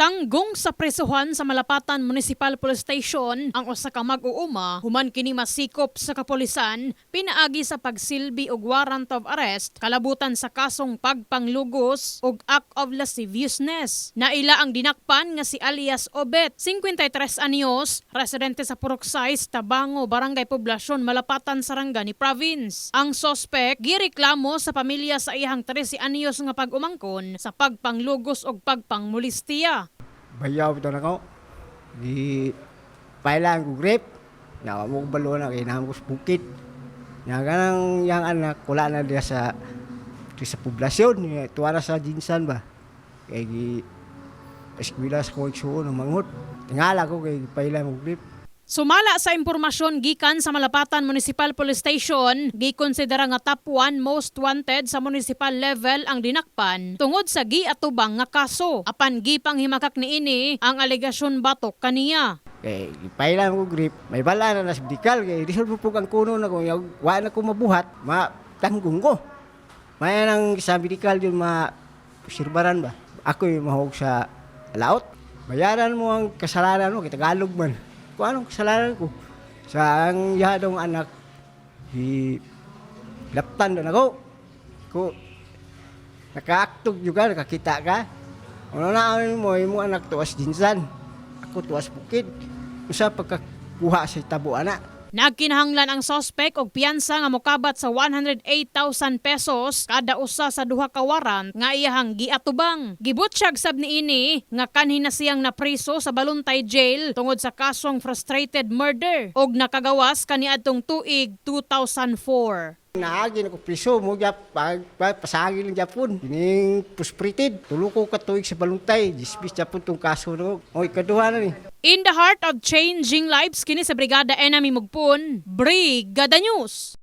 Tanggong sa presuhan sa Malapatan Municipal Police Station ang usa ka mag-uuma human kini masikop sa kapolisan pinaagi sa pagsilbi og warrant of arrest kalabutan sa kasong pagpanglugos og act of lasciviousness. Naila ang dinakpan nga si alias Obet, 53 anyos, residente sa Puruksay, Tabango, Barangay Poblasyon, Malapatan, Sarangani Province. Ang sospek gireklamo sa pamilya sa iyang 13 anyos nga pag-umangkon sa pagpanglugos og pagpangmulistiya. Bayaw ito na ko. Di pailan ko grip. Na mo ko balo na kay naham ko sa bukid. Nga ganang yang anak kula na dia sa di sa poblasyon tuwa na sa jinsan ba. Kay gi eskwela sa koleksyon ng manghot. Tingala ko kay pailan ko grip. Sumala sa impormasyon gikan sa Malapatan Municipal Police Station, gikonsidera nga top 1 most wanted sa municipal level ang dinakpan tungod sa giatubang nga kaso. Apan gipanghimakak niini ang alegasyon batok kaniya. Kay pailan ko grip. May bala na nas medikal kay sulpo po ang kuno na. Yaw- Wa na ko mabuhat. Ma tanggung ko. May nang sa medikal yun ma sirbaran ba. Ako yung mahog sa laot. Bayaran mo ang kasalanan mo, kay Tagalog man. Kung anong kasalanan ko. Sa ang yadong anak, di laptan doon ako. Ko, nakaaktog juga, nakakita ka. Ano na mo, mga anak tuwas dinsan. Ako tuwas bukid. Usa pagkakuha sa tabo anak. Nagkinahanglan ang sospek og piyansa nga mokabat sa 108,000 pesos kada usa sa duha ka warrant nga iyahang giatubang. Gibutsyag sab niini nga kanhi na siyang napriso sa Baluntay Jail tungod sa kasong frustrated murder og nakagawas kaniadtong tuig 2004. Naagi na ko priso mo pag pasagi lang Japon. Kining pusprited. Tulo ko katuig sa baluntay. Dismiss Japon tong kaso no. O ikaduha na ni. In the heart of changing lives kini sa Brigada Enemy Mugpun, Brigada News.